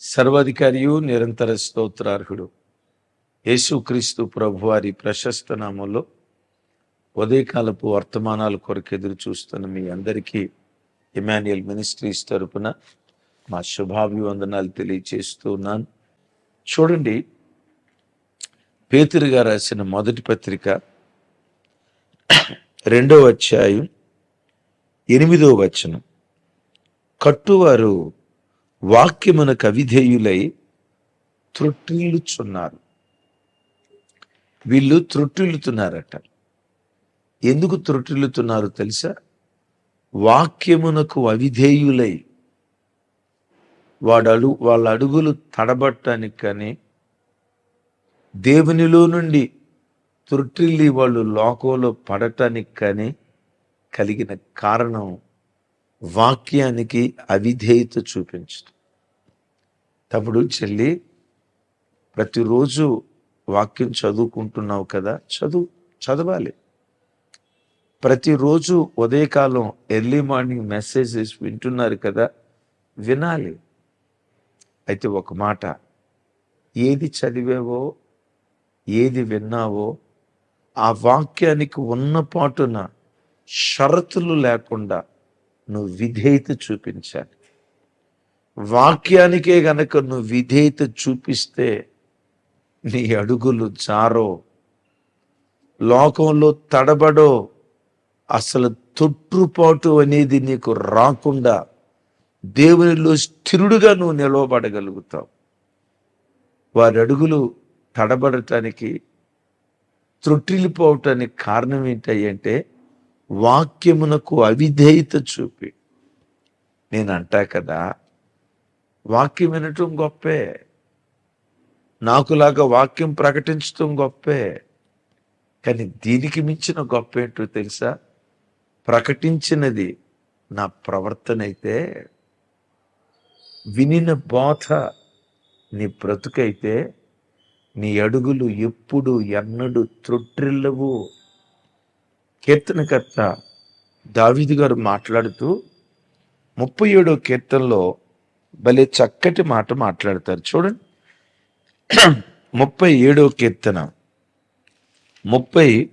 సర్వాధికారియు నిరంతర స్తోత్రార్హుడు. యేసుక్రీస్తు ప్రభువారి ప్రశస్త నామంలో ఉదయకాలపు వర్తమానాల కొరకు ఎదురు చూస్తున్న మీ అందరికీ ఇమాన్యుయల్ మినిస్ట్రీస్ తరపున మా శుభాభివందనాలు తెలియచేస్తున్నాను చూడండి పేతురుగా రాసిన మొదటి పత్రిక రెండో అధ్యాయం ఎనిమిదో వచనం. కట్టువారు వాక్యమున కవిధేయులై త్రొట్టిల్లుచున్నారు. వీళ్ళు త్రొట్టిల్లుతున్నారట. ఎందుకు త్రొట్టిల్లుతున్నారు తెలుసా? వాక్యమునకు అవిధేయులై వాడు అడుగు వాళ్ళ అడుగులు తడబట్టడానికి కానీ దేవునిలో నుండి త్రొట్టిల్లి వాళ్ళు లోకంలో పడటానికి కానీ కలిగిన కారణం వాక్యానికి అవిధేయత చూపించడం అప్పుడు చెల్లి ప్రతిరోజు వాక్యం చదువుకుంటున్నావు కదా చదువు చదవాలి. ప్రతిరోజు ఉదయకాలం ఎర్లీ మార్నింగ్ మెసేజెస్ వింటున్నారు కదా వినాలి. అయితే ఒక మాట ఏది చదివావో ఏది విన్నావో ఆ వాక్యానికి ఉన్న పాటున షరతులు లేకుండా నువ్వు విధేయత చూపించాలి. వాక్యానికే గనక నువ్వు విధేయత చూపిస్తే నీ అడుగులు జారో లోకంలో తడబడో అసలు తొట్టుపాటు అనేది నీకు రాకుండా దేవునిలో స్థిరుడుగా నువ్వు నిలవబడగలుగుతావు. వారి అడుగులు తడబడటానికి త్రొట్టిల్లిపోవటానికి కారణం ఏంటంటే వాక్యమునకు అవిధేయత చూపి. నేను అంటా కదా వాక్యం వినటం గొప్పే. నాకులాగా వాక్యం ప్రకటించటం గొప్పే. కానీ దీనికి మించిన గొప్ప ఏంటో తెలుసా? ప్రకటించినది నా ప్రవర్తన అయితే వినిన బోధ నీ బ్రతుకైతే నీ అడుగులు ఎప్పుడు ఎన్నడు త్రొట్టిల్లవు. కీర్తనకర్త దావిది గారు మాట్లాడుతూ ముప్పై ఏడో కీర్తనలో భలే చక్కటి మాట మాట్లాడతారు. చూడండి. ముప్పై ఏడో కీర్తన. ముప్పై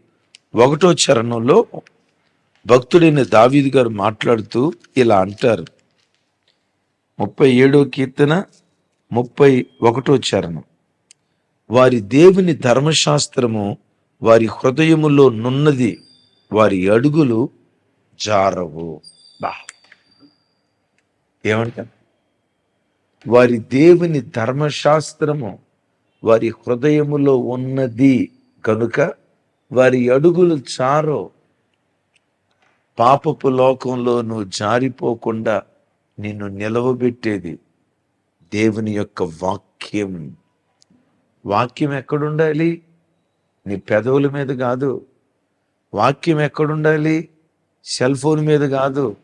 ఒకటో చరణంలో భక్తుడైన దావీదు గారు మాట్లాడుతూ ఇలా అంటారు. ముప్పై ఏడో కీర్తన ముప్పై ఒకటో చరణం. వారి దేవుని ధర్మశాస్త్రము వారి హృదయములో నున్నది వారి అడుగులు జారవు. బా. ఏమంట వారి దేవుని ధర్మశాస్త్రము వారి హృదయములో ఉన్నది కనుక వారి అడుగులు చారో. పాపపు లోకంలో నువ్వు జారిపోకుండా నిన్ను నిలవబెట్టేది దేవుని యొక్క వాక్యం. వాక్యం ఎక్కడుండాలి? నీ పెదవుల మీద కాదు. వాక్యం ఎక్కడుండాలి? సెల్ ఫోన్ మీద కాదు.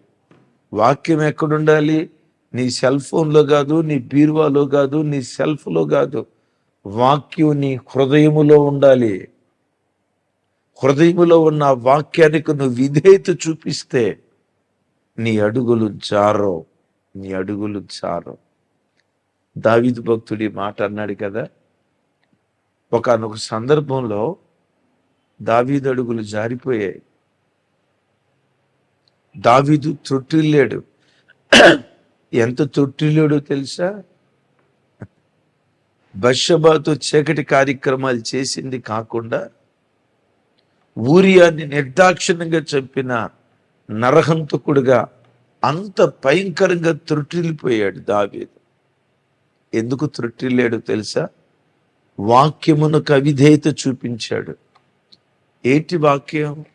వాక్యం ఎక్కడుండాలి? నీ సెల్ ఫోన్లో కాదు నీ బీరువాలో కాదు నీ సెల్ఫ్లో కాదు. వాక్యం నీ హృదయములో ఉండాలి. హృదయములో ఉన్న వాక్యానికి నువ్వు విధేయత చూపిస్తే నీ అడుగులు జారో నీ అడుగులు జారో దావిదు భక్తుడి మాట అన్నాడు కదా. ఒకనొక సందర్భంలో దావీదు అడుగులు జారిపోయాయి. దావీదు తొట్టిల్లాడు ఎంత తొట్టిల్లాడో తెలుసా? బషబాతో చీకటి కార్యక్రమాలు చేసింది కాకుండా ఊరియాన్ని నిర్దాక్షిణ్యంగా చంపిన నరహంతకుడుగా అంత భయంకరంగా త్రుట్టిల్లిపోయాడు దావీదు. ఎందుకు త్రుట్టిల్లాడు తెలుసా? వాక్యమునకు అవిధేయత చూపించాడు. ఏంటి వాక్యం?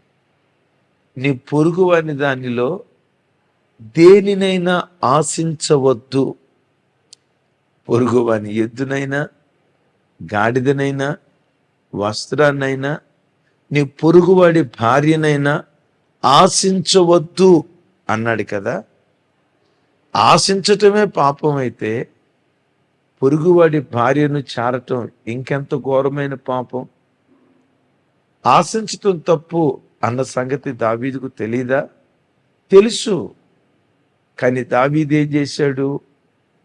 నీ పొరుగువాని దానిలో దేనినైనా ఆశించవద్దు. పొరుగువాని ఎద్దునైనా గాడిదనైనా వస్త్రాన్నైనా నీ పొరుగువాడి భార్యనైనా ఆశించవద్దు అన్నాడు కదా. ఆశించటమే పాపం అయితే పొరుగువాడి భార్యను చారటం ఇంకెంత ఘోరమైన పాపం? ఆశించటం తప్పు అన్న సంగతి దావీదుకు తెలీదా? తెలుసు. కానీ దావీదేం చేశాడు?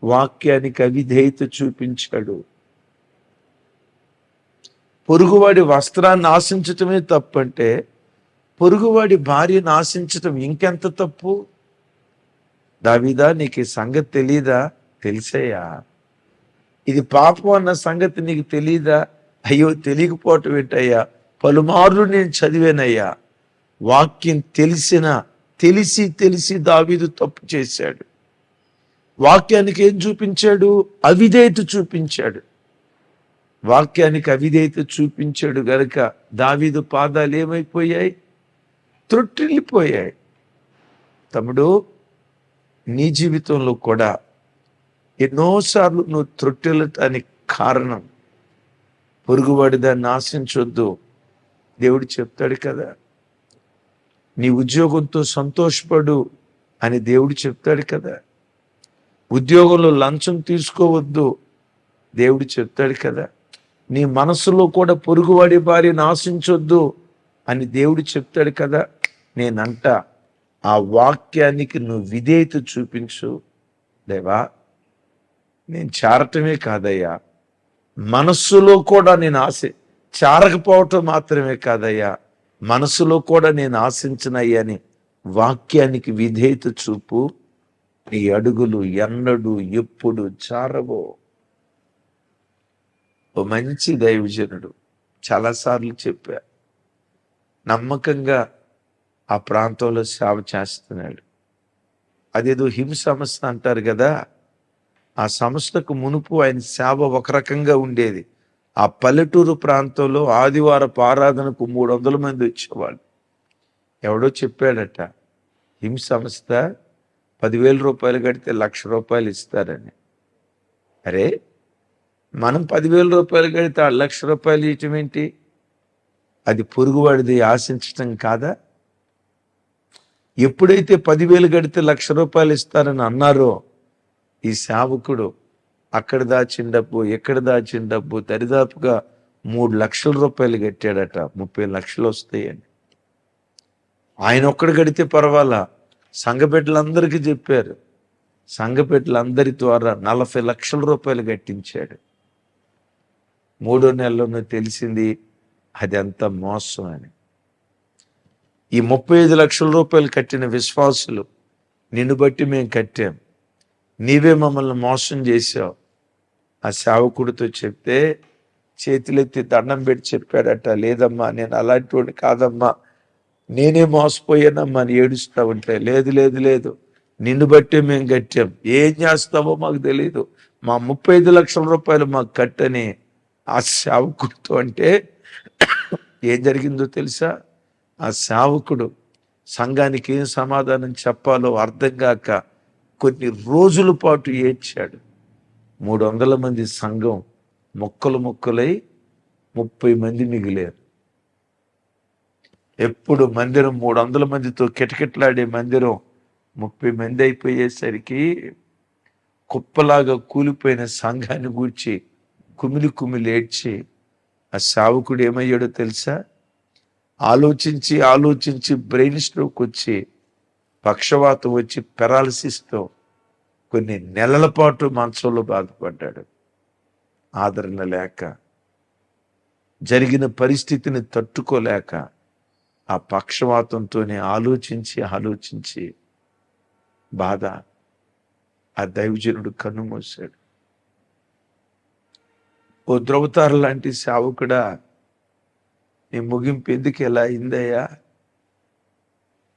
వాక్యానికి అవిధేయత చూపించాడు. పొరుగువాడి వస్త్రాన్ని ఆశించటమే తప్పంటే పొరుగువాడి భార్యను ఆశించటం ఇంకెంత తప్పు? దావిదా నీకు ఈ సంగతి తెలీదా? తెలిసేయా? ఇది పాపం అన్న సంగతి నీకు తెలీదా? అయ్యో తెలియకపోవటం ఏంటయ్యా? పలుమార్లు నేను చదివానయ్యా. వాక్యం తెలిసిన తెలిసి తెలిసి దావీదు తప్పు చేశాడు. వాక్యానికి ఏం చూపించాడు? అవిధేయత చూపించాడు. వాక్యానికి అవిధేయత చూపించాడు గనక దావీదు పాదాలు ఏమైపోయాయి? త్రొట్టిల్లిపోయాయి. తమ్ముడు నీ జీవితంలో కూడా ఎన్నోసార్లు నువ్వు త్రొట్టిల్లటానికి కారణం. పొరుగువాడి దాన్ని ఆశించొద్దు దేవుడు చెప్తాడు కదా నీ ఉద్యోగంతో సంతోషపడు అని దేవుడు చెప్తాడు కదా. ఉద్యోగంలో లంచం తీసుకోవద్దు దేవుడు చెప్తాడు కదా. నీ మనసులో కూడా పొరుగువాడి భార్యను ఆశించొద్దు అని దేవుడు చెప్తాడు కదా. నేనంట ఆ వాక్యానికి నువ్వు విధేయత చూపించు. దేవా నేను చారటమే కాదయ్యా. మనస్సులో కూడా నేను ఆశ చారకపోవటం మాత్రమే కాదయ్యా. మనసులో కూడా నేను ఆశించినయ్యని వాక్యానికి విధేయత చూపు నీ అడుగులు ఎన్నడు ఎప్పుడు చారవో ఓ మంచి దైవజనుడు చాలాసార్లు చెప్పా నమ్మకంగా ఆ ప్రాంతంలో సేవ చేస్తున్నాడు. అదేదో హిం సంస్థ అంటారు కదా ఆ సంస్థకు మునుపు ఆయన సేవ ఒక రకంగా ఉండేది. ఆ పల్లెటూరు ప్రాంతంలో ఆదివారపు ఆరాధనకు మూడు వందల మంది వచ్చేవాళ్ళు. ఎవడో చెప్పాడట హిమ్ సంస్థ పదివేల రూపాయలు కడితే లక్ష రూపాయలు ఇస్తారని. అరే మనం పదివేల రూపాయలు కడితే ఆ లక్ష రూపాయలు ఇవ్వటం ఏంటి? అది పొరుగువాడిది ఆశించటం కాదా? ఎప్పుడైతే పదివేలు కడితే లక్ష రూపాయలు ఇస్తారని అన్నారో ఈ సేవకుడు అక్కడ దాచిన డబ్బు ఎక్కడ దాచిన డబ్బు దరిదాపుగా మూడు లక్షల రూపాయలు కట్టాడట. ముప్పై లక్షలు వస్తాయని. ఆయన ఒక్కడు కడితే పర్వాలా? సంఘ చెప్పారు. సంఘ ద్వారా నలభై లక్షల రూపాయలు కట్టించాడు. మూడో నెలలోనే తెలిసింది అది అంత మోసం అని. ఈ ముప్పై ఐదు లక్షల రూపాయలు కట్టిన విశ్వాసులు నిన్ను బట్టి మేము కట్టాం. నీవే మమ్మల్ని మోసం చేశావు. ఆ సేవకుడితో చెప్తే చేతులెత్తి దండం పెట్టి చెప్పాడట లేదమ్మా నేను అలాంటి వాడిని కాదమ్మా. నేనే మోసపోయానమ్మా అని ఏడుస్తా ఉంటే లేదు లేదు లేదు. నిన్ను బట్టే మేము కట్టాం. ఏం చేస్తావో మాకు తెలియదు మా ముప్పై ఐదు లక్షల రూపాయలు మాకు కట్టని ఆ సేవకుడితో అంటే ఏం జరిగిందో తెలుసా? ఆ సేవకుడు సంఘానికి ఏం సమాధానం చెప్పాలో అర్థం కాక కొన్ని రోజుల పాటు ఏడ్చాడు. మూడు వందల మంది సంఘం మొక్కలు మొక్కలై ముప్పై మంది మిగిలారు. ఎప్పుడు మందిరం మూడు వందల మందితో కిటకిటలాడే మందిరం ముప్పై మంది అయిపోయేసరికి కుప్పలాగా కూలిపోయిన సంఘాన్ని గూర్చి కుమిలి కుమిలి ఏడ్చి ఆ సావుకుడు ఏమయ్యాడో తెలుసా? ఆలోచించి ఆలోచించి బ్రెయిన్ స్ట్రోక్ వచ్చి పక్షవాతం వచ్చి పెరాలసిస్తో కొన్ని నెలల పాటు మంచంలో బాధపడ్డాడు. ఆదరణ లేక జరిగిన పరిస్థితిని తట్టుకోలేక ఆ పక్షవాతంతోనే ఆలోచించి ఆలోచించి బాధ ఆ దైవజనుడు కన్నుమూశాడు ఓ ద్రవతార లాంటి సేవకుడా నీ ముగింపు ఎందుకు ఎలా అయిందయ్యా?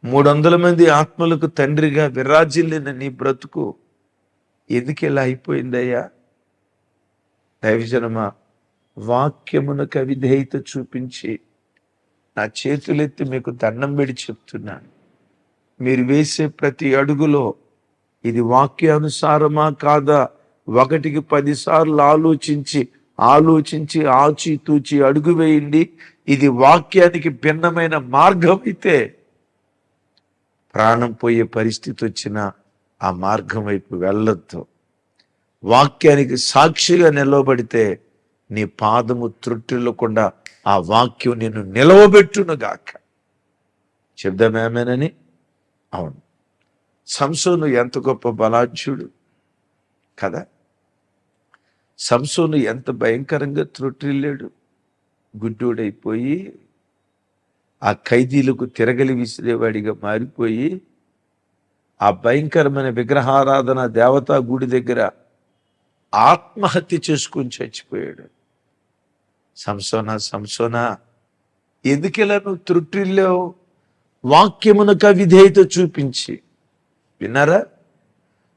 మూడు వందల మంది ఆత్మలకు తండ్రిగా విరాజిల్లిన నీ బ్రతుకు ఎందుకు ఇలా అయిపోయిందయ్యా? దైవజనమా వాక్యమునకు అవిధేయత చూపించి నా చేతులెత్తి మీకు దండం పెడి చెప్తున్నాను. మీరు వేసే ప్రతి అడుగులో ఇది వాక్యానుసారమా కాదా? ఒకటికి పదిసార్లు ఆలోచించి ఆలోచించి ఆచితూచి అడుగు వేయండి. ఇది వాక్యానికి భిన్నమైన మార్గం అయితే ప్రాణం పోయే పరిస్థితి వచ్చినా ఆ మార్గం వైపు వెళ్ళొద్దు. వాక్యానికి సాక్షిగా నిలవబడితే నీ పాదము త్రుట్టిల్లకుండా ఆ వాక్యం నిన్ను నిలవబెట్టును గాక. చెప్దామేమేనని అవును. సంసోను ఎంత గొప్ప బలాఢ్యుడు కదా. సంసోను ఎంత భయంకరంగా త్రుట్టిల్లాడు. గుడ్డోడైపోయి ఆ ఖైదీలకు తిరగలి విసిరేవాడిగా మారిపోయి ఆ భయంకరమైన విగ్రహారాధన దేవతా గుడి దగ్గర ఆత్మహత్య చేసుకుని చచ్చిపోయాడు. సంసోనా సంసోనా ఎందుకిలా నువ్వు త్రుట్టిల్లావు వాక్యమునకు అవిధేయత చూపించి. విన్నారా?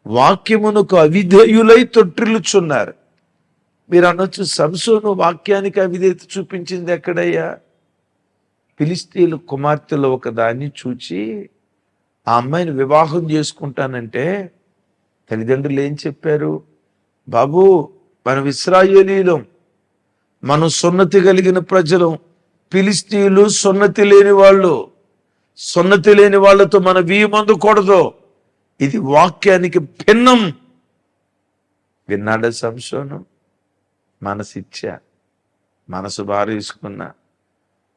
వాక్యమునకు అవిధేయులై తొట్టిల్లుచున్నారు. మీరు అనొచ్చు సంసోను వాక్యానికి అవిధేయత చూపించింది ఎక్కడయ్యా? ఫిలిస్తీన్ల కుమార్తెలో ఒకదాన్ని చూచి ఆ అమ్మాయిని వివాహం చేసుకుంటానంటే తల్లిదండ్రులు ఏం చెప్పారు? బాబు మనం ఇస్రాయేలీలం. మనం సున్నతి కలిగిన ప్రజలు. ఫిలిస్తీన్లు సున్నతి లేని వాళ్ళు. సున్నతి లేని వాళ్ళతో మన వీయమందుకూడదు ఇది వాక్యానికి భిన్నం. విన్నాడా సంశోనం? మనసు ఇచ్చా మనసు బారేసుకున్నా.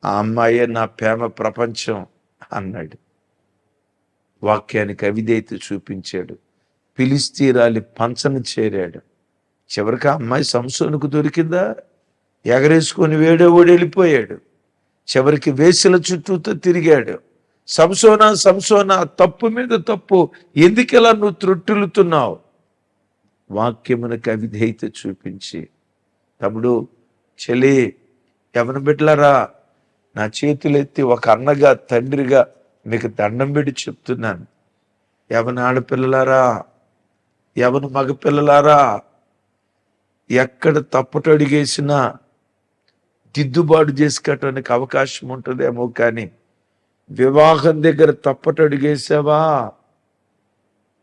ఆ అమ్మాయే నా ప్రేమ ప్రపంచం అన్నాడు. వాక్యానికి అవిధేయత చూపించాడు. పిలిస్తీరాలి పంచను చేరాడు. చివరికి ఆ అమ్మాయి సంసోనుకు దొరికిందా? ఎగరేసుకొని వేడే ఓడి వెళ్ళిపోయాడు. చివరికి వేసుల చుట్టూతో తిరిగాడు. సంసోనా సంసోనా తప్పు మీద తప్పు ఎందుకెలా నువ్వు త్రొట్టులుతున్నావు? వాక్యమునకు అవిధేయత చూపించి తమ్ముడు చెలి ఎవరి బిడ్డలారా నా చేతులెత్తి ఒక అన్నగా తండ్రిగా మీకు దండం పెట్టి చెప్తున్నాను. ఎవరి ఆడపిల్లలారా? ఎవరి మగపిల్లలారా? ఎక్కడ తప్పట అడిగేసినా దిద్దుబాటు చేసుకోవటానికి అవకాశం ఉంటుందేమో కానీ వివాహం దగ్గర తప్పట అడిగేసావా?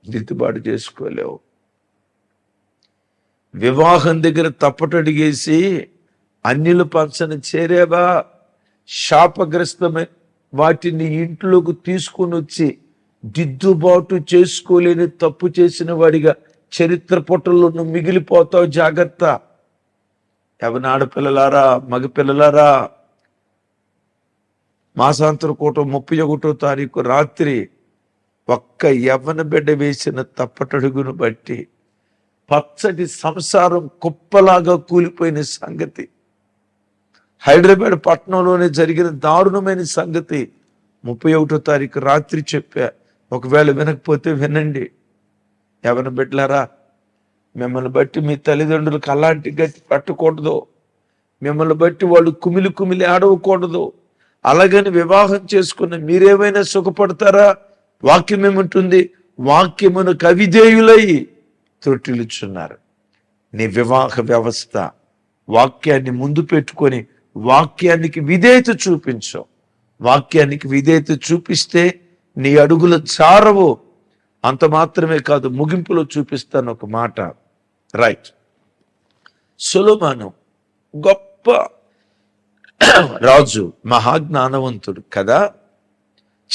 దిద్దుబాటు చేసుకోలేవు. వివాహం దగ్గర తప్పట అడిగేసి అన్యులు పంచన చేరేవా? శాపగ్రస్తమై వాటిని ఇంట్లోకి తీసుకుని వచ్చి దిద్దుబాటు చేసుకోలేని తప్పు చేసిన వాడిగా చరిత్ర పుటల్లో నువ్వు మిగిలిపోతావు జాగ్రత్త. ఎవరి ఆడపిల్లలారా మగపిల్లలారా? మాసాంతర కూట ముప్పై ఒకటో తారీఖు రాత్రి ఒక్క యవ్వన బిడ్డ వేసిన తప్పటడుగును బట్టి పచ్చటి సంసారం కుప్పలాగా కూలిపోయిన సంగతి. హైదరాబాద్ పట్టణంలోనే జరిగిన దారుణమైన సంగతి ముప్పై ఒకటో తారీఖు రాత్రి చెప్పా. ఒకవేళ వినకపోతే వినండి. ఎవరిని బిడ్డలారా మిమ్మల్ని బట్టి మీ తల్లిదండ్రులకు అలాంటి గతి పట్టకూడదు. మిమ్మల్ని బట్టి వాళ్ళు కుమిలి కుమిలి ఆడవకూడదు. అలాగని వివాహం చేసుకున్న మీరేమైనా సుఖపడతారా? వాక్యం ఏముంటుంది? వాక్యమును కవిధేయులై తొట్టిలుచున్నారు నీ వివాహ వ్యవస్థ వాక్యాన్ని ముందు పెట్టుకొని వాక్యానికి విధేయత చూపించు. వాక్యానికి విధేయత చూపిస్తే నీ అడుగుల చారవు అంత మాత్రమే కాదు ముగింపులో చూపిస్తాను ఒక మాట. రైట్ సులోమాను గొప్ప రాజు మహాజ్ఞానవంతుడు కదా?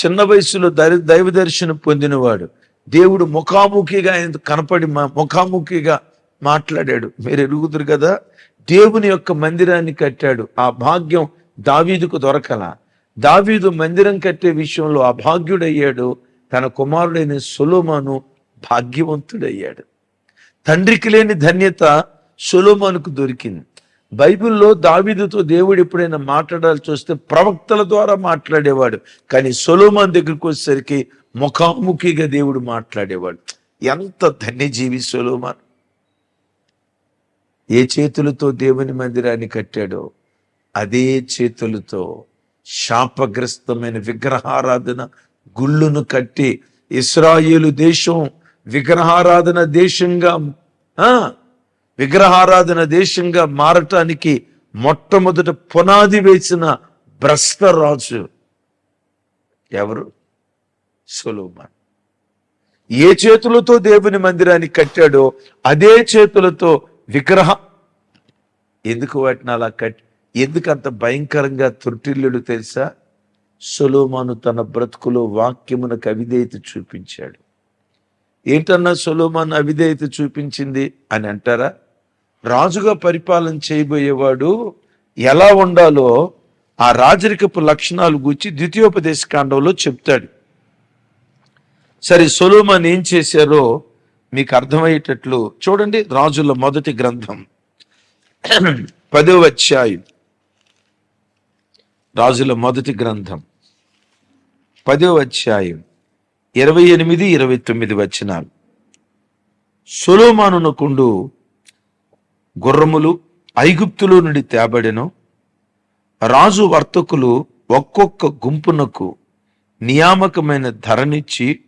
చిన్న వయసులో దరి దైవ దర్శనం పొందినవాడు. దేవుడు ముఖాముఖిగా ఆయన కనపడి ముఖాముఖిగా మాట్లాడాడు. మీరు ఎరుగుదురు కదా? దేవుని యొక్క మందిరాన్ని కట్టాడు. ఆ భాగ్యం దావీదుకు దొరకల. దావీదు మందిరం కట్టే విషయంలో అభాగ్యుడయ్యాడు తన కుమారుడైన సులోమాను భాగ్యవంతుడయ్యాడు. తండ్రికి లేని ధన్యత సులోమానుకు దొరికింది. బైబిల్లో దావీదుతో దేవుడు ఎప్పుడైనా మాట్లాడాల్సి వస్తే ప్రవక్తల ద్వారా మాట్లాడేవాడు. కానీ సొలోమాన్ దగ్గరికి వచ్చేసరికి ముఖాముఖిగా దేవుడు మాట్లాడేవాడు. ఎంత ధన్యజీవి సొలోమాన్. ఏ చేతులతో దేవుని మందిరాన్ని కట్టాడో అదే చేతులతో శాపగ్రస్తమైన విగ్రహారాధన గుళ్ళును కట్టి ఇస్రాయేలు దేశం విగ్రహారాధన దేశంగా ఆ, విగ్రహారాధన దేశంగా మారటానికి మొట్టమొదట పునాది వేసిన భ్రష్ట రాజు ఎవరు? సొలోమాన్. ఏ చేతులతో దేవుని మందిరాన్ని కట్టాడో అదే చేతులతో విగ్రహం. ఎందుకు వాటిని అలా కట్ ఎందుకు అంత భయంకరంగా త్రుటిల్లుడు తెలుసా? సొలోమాను తన బ్రతుకులో వాక్యమునకు అవిధేయత చూపించాడు. ఏంటన్నా సొలోమాన్ అవిధేయత చూపించింది అని అంటారా? రాజుగా పరిపాలన చేయబోయేవాడు ఎలా ఉండాలో ఆ రాజరికపు లక్షణాలు గురించి ద్వితీయోపదేశ కాండంలో చెప్తాడు. సరే సొలోమాన్ ఏం చేశారో మీకు అర్థమయ్యేటట్లు చూడండి రాజుల మొదటి గ్రంథం. పదో అధ్యాయం. రాజుల మొదటి గ్రంథం. పదో అధ్యాయం. ఇరవై ఎనిమిది ఇరవై తొమ్మిది వచనాలు. సొలోమానునకుండు గుర్రములు ఐగుప్తులో నుండి తేబడెను. రాజు వర్తకులు ఒక్కొక్క గుంపునకు నియామకమైన ధరనిచ్చి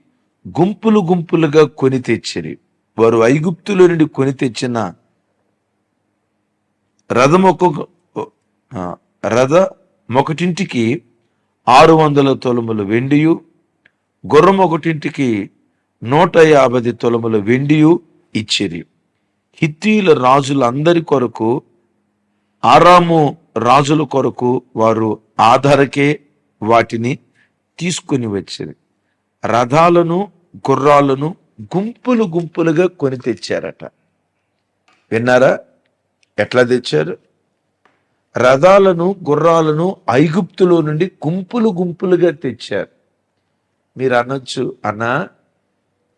గుంపులు గుంపులుగా కొని తెచ్చిరి వారు ఐగుప్తులో నుండి కొని తెచ్చిన రథం ఒక్కొక్క రథ ఒకటింటికి ఆరు వందల తొలములు వెండియు గుర్రం ఒకటింటికి నూట యాభై తొలముల వెండియు ఇచ్చిరి హిత్తీల రాజులందరి కొరకు ఆరాము రాజుల కొరకు వారు ఆధారకే వాటిని తీసుకుని వచ్చింది. రథాలను గుర్రాలను గుంపులు గుంపులుగా కొని తెచ్చారట. విన్నారా? ఎట్లా తెచ్చారు? రథాలను గుర్రాలను ఐగుప్తులో నుండి గుంపులు గుంపులుగా తెచ్చారు. మీరు అనొచ్చు అన్నా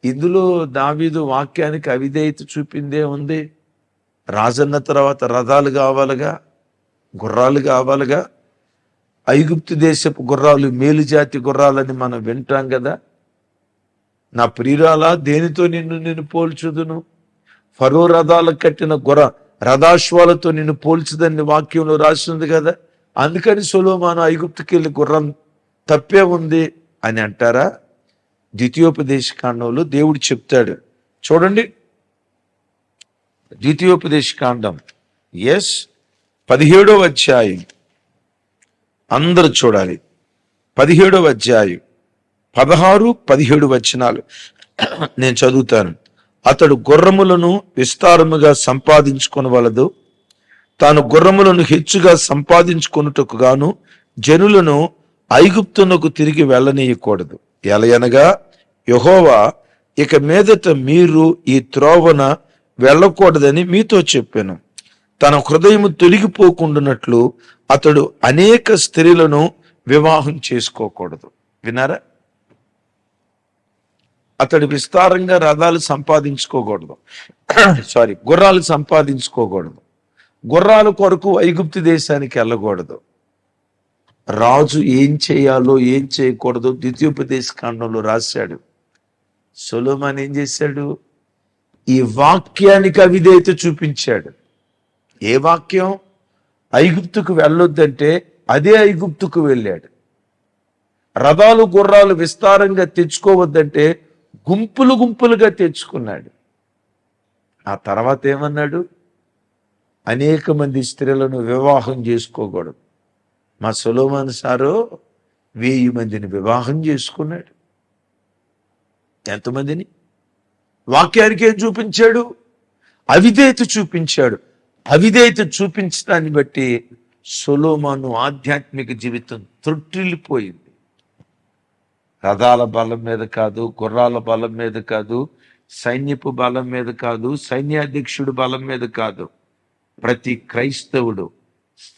ఇందులో దావీదు వాక్యానికి అవిధేయత చూపిందే ఉంది. రాజన్న తర్వాత రథాలు కావాలిగా గుర్రాలు కావాలిగా. ఐగుప్తు దేశపు గుర్రాలు మేలుజాతి గుర్రాలని మనం వింటాం కదా. నా ప్రియురాలా దేనితో నిన్ను నేను పోల్చుదును? ఫరో రథాలకు కట్టిన గుర్ర రథాశ్వాలతో నిన్ను పోల్చుదని వాక్యంలో రాసింది కదా? అందుకని సులోమాను ఐగుప్తుకి వెళ్ళి గుర్రం తప్పే ఉంది అని అంటారా? ద్వితీయోపదేశ కాండంలో దేవుడు చెప్తాడు. చూడండి. ద్వితీయోపదేశ కాండం ఎస్ పదిహేడవ అధ్యాయం. అందరూ చూడాలి. పదిహేడవ అధ్యాయం. పదహారు పదిహేడు వచనాలు నేను చదువుతాను. అతడు గుర్రములను విస్తారముగా సంపాదించుకొనవలదు తాను గుర్రములను హెచ్చుగా సంపాదించుకొనుటకు గాను జనులను ఐగుప్తునకు తిరిగి వెళ్ళనీయకూడదు. ఎలయనగా యహోవా ఇక మీదట మీరు ఈ త్రోవన వెళ్ళకూడదని మీతో చెప్పాను. తన హృదయము తొలగిపోకుండానట్లు అతడు అనేక స్త్రీలను వివాహం చేసుకోకూడదు. విన్నారా? అతడు విస్తారంగా రథాలు సంపాదించుకోకూడదు. సారీ గుర్రాలు సంపాదించుకోకూడదు. గుర్రాల కొరకు ఐగుప్తు దేశానికి వెళ్ళకూడదు. రాజు ఏం చేయాలో ఏం చేయకూడదు ద్వితీయోపదేశ కాండంలో రాశాడు. సొలోమాన్ ఏం చేశాడు? ఈ వాక్యానికి అవిధేయత చూపించాడు. ఏ వాక్యం? ఐగుప్తుకు వెళ్ళొద్దంటే అదే ఐగుప్తుకు వెళ్ళాడు. రథాలు గుర్రాలు విస్తారంగా తెచ్చుకోవద్దంటే గుంపులు గుంపులుగా తెచ్చుకున్నాడు. ఆ తర్వాత ఏమన్నాడు? అనేక మంది స్త్రీలను వివాహం చేసుకోకూడదు. మా సులోమాన్ సారు వెయ్యి మందిని వివాహం చేసుకున్నాడు. ఎంతమందిని? వాక్యానికి ఏం చూపించాడు? అవిధేయత చూపించాడు. అవిధేయత చూపించడాన్ని బట్టి సొలోమాను ఆధ్యాత్మిక జీవితం త్రొట్టిల్లిపోయింది. రథాల బలం మీద కాదు గుర్రాల బలం మీద కాదు సైన్యపు బలం మీద కాదు సైన్యాధ్యక్షుడు బలం మీద కాదు. ప్రతి క్రైస్తవుడు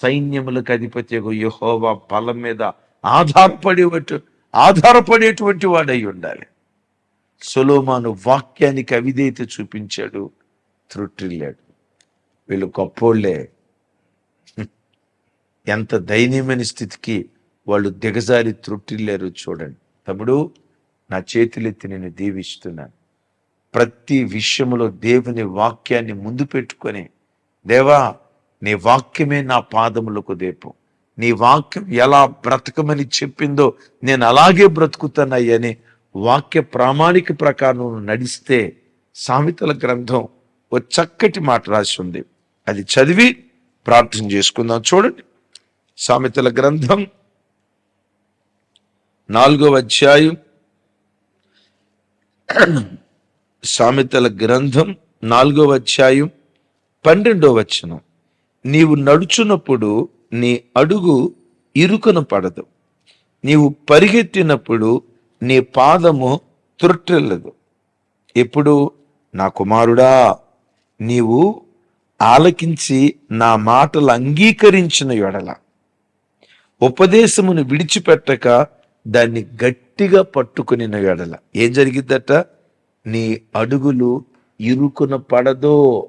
సైన్యములకు అధిపతి యహోవా బలం మీద ఆధారపడి ఆధారపడేటువంటి వాడై ఉండాలి. సులోమాను వాక్యానికి అవిధేయత చూపించాడు త్రుట్టిల్లాడు. వీళ్ళు గొప్పోళ్ళే. ఎంత దయనీయమైన స్థితికి వాళ్ళు దిగజారి త్రుట్టిల్లారు చూడండి. తమ్ముడు నా చేతులెత్తి నేను దీవిస్తున్నాను. ప్రతి విషయంలో దేవుని వాక్యాన్ని ముందు పెట్టుకొని దేవా నీ వాక్యమే నా పాదములకు దీపం. నీ వాక్యం ఎలా బ్రతకమని చెప్పిందో నేను అలాగే బ్రతుకుతానయ్యని వాక్య ప్రామాణిక ప్రకారం నడిస్తే సామెతల గ్రంథం ఓ చక్కటి మాట రాసి ఉంది అది చదివి ప్రార్థన చేసుకుందాం. చూడండి సామెతల గ్రంథం. నాలుగవ అధ్యాయం. సామెతల గ్రంథం నాలుగవ అధ్యాయం పన్నెండవ వచనం. నీవు నడుచున్నప్పుడు నీ అడుగు ఇరుకను పడదు. నీవు పరిగెత్తినప్పుడు నీ పాదము త్రొట్టెల్లదు ఎప్పుడు? నా కుమారుడా నీవు ఆలకించి నా మాటలు అంగీకరించిన ఎడల. ఉపదేశమును విడిచిపెట్టక దాన్ని గట్టిగా పట్టుకుని ఎడల. ఏం జరిగిద్దట? నీ అడుగులు ఇరుకున పడదో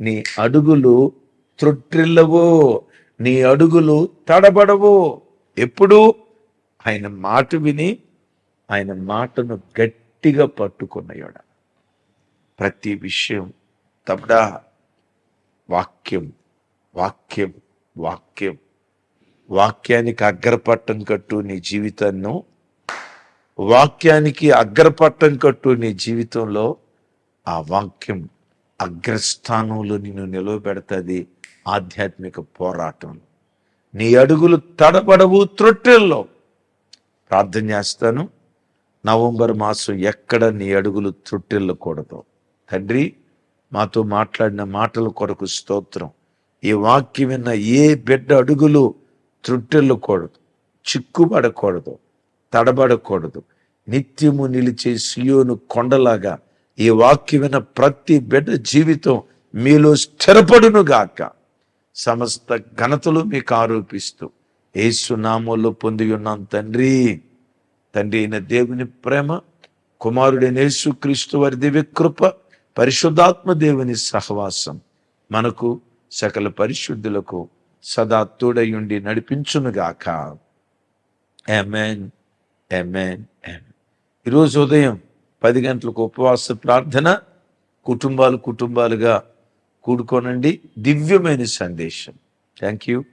నీ అడుగులు త్రొట్టిల్లవో నీ అడుగులు తడబడవు. ఎప్పుడు? ఆయన మాట విని ఆయన మాటను గట్టిగా పట్టుకున్నయోడ ప్రతి విషయం తబడా వాక్యం వాక్యం వాక్యం. వాక్యానికి అగ్రపట్టం కట్టు నీ జీవితాన్ని. వాక్యానికి అగ్రపట్టం కట్టు నీ జీవితంలో ఆ వాక్యం అగ్రస్థానంలో నిన్ను నిలవబెడతాది. ఆధ్యాత్మిక పోరాటం. నీ అడుగులు తడబడవు త్రొట్టెల్లో. ప్రార్థన చేస్తాను. నవంబర్ మాసం ఎక్కడ నీ అడుగులు త్రొట్టెళ్ళకూడదు. తండ్రి మాతో మాట్లాడిన మాటల కొరకు స్తోత్రం. ఈ వాక్యం విన్న ఏ బిడ్డ అడుగులు త్రుట్టెళ్ళకూడదు చిక్కుబడకూడదు తడబడకూడదు. నిత్యము నిలిచే సియోను కొండలాగా ఈ వాక్యమైన ప్రతి బిడ్డ జీవితం మీలో స్థిరపడును గాక. సమస్త ఘనతలు మీకు ఆరోపిస్తూ ఏసునామంలో పొంది ఉన్నాం తండ్రి. తండ్రి అయిన దేవుని ప్రేమ కుమారుడైన యేసుక్రీస్తు వారి దివ్య కృప పరిశుద్ధాత్మ దేవుని సహవాసం మనకు సకల పరిశుద్ధులకు సదా తోడయుండి నడిపించునుగాక. ఎమెన్ ఎమెన్ ఎమెన్ ఈరోజు ఉదయం పది గంటలకు ఉపవాస ప్రార్థన కుటుంబాలు కుటుంబాలుగా కూడుకోనండి. దివ్యమైన సందేశం. Thank you.